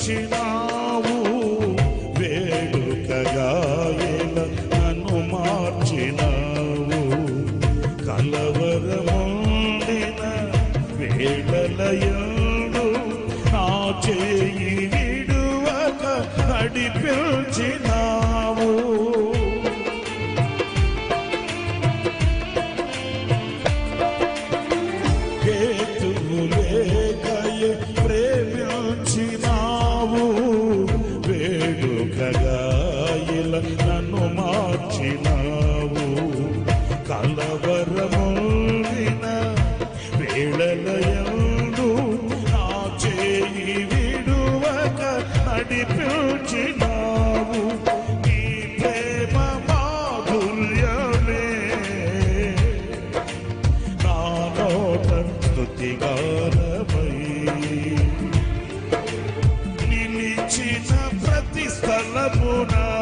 మార్చినావు. వేడుకగా నన్ను మార్చినావు. కలవరముండిన వేళలయందు నా చేయి విడువక నడిపించినా. నన్ను మార్చినావు. కలవరములిన వేళలయందు నా చేయి విడువక నడిపించినావు. నీ ప్రేమ మాధుర్యమే. నా నోట స్తుతిగానమై నిలిచిన ప్రతి స్థలమునా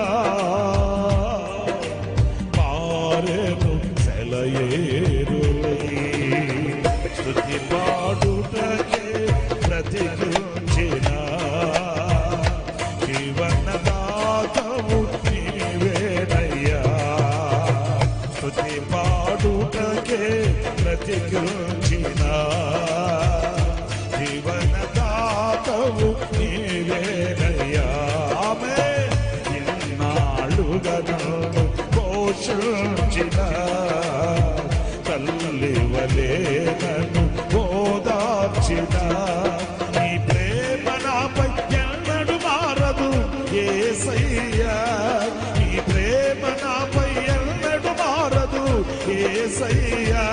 సెలయేరులై స్తుతి పాడుటకే ప్రతిగుంచిన జీవన నీవేనయ్యా స్తుతి పాడుటకే ప్రతిగుంచిన జీవన నీవేనయ్యా ఆమె ఇన్నాళ్ళుగా నన్ను పోషించిన ఓదార్చిన నీ ప్రేమ నాపై ఎన్నడు మారదు ఏసయ్యా. నీ ప్రేమ నాపై ఎన్నడు మారదు ఏసయ్యా.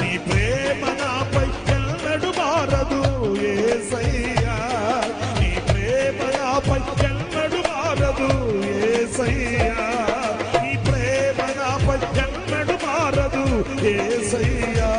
నీ ప్రేమ నాపై ఎన్నడు మారదు ఏసయ్యా. నీ ప్రేమ నాపై ఎన్నడు మారదు ఏసయ్యా. నీ ప్రేమ నాపై ఎన్నడు మారదు ఏసయ్యా.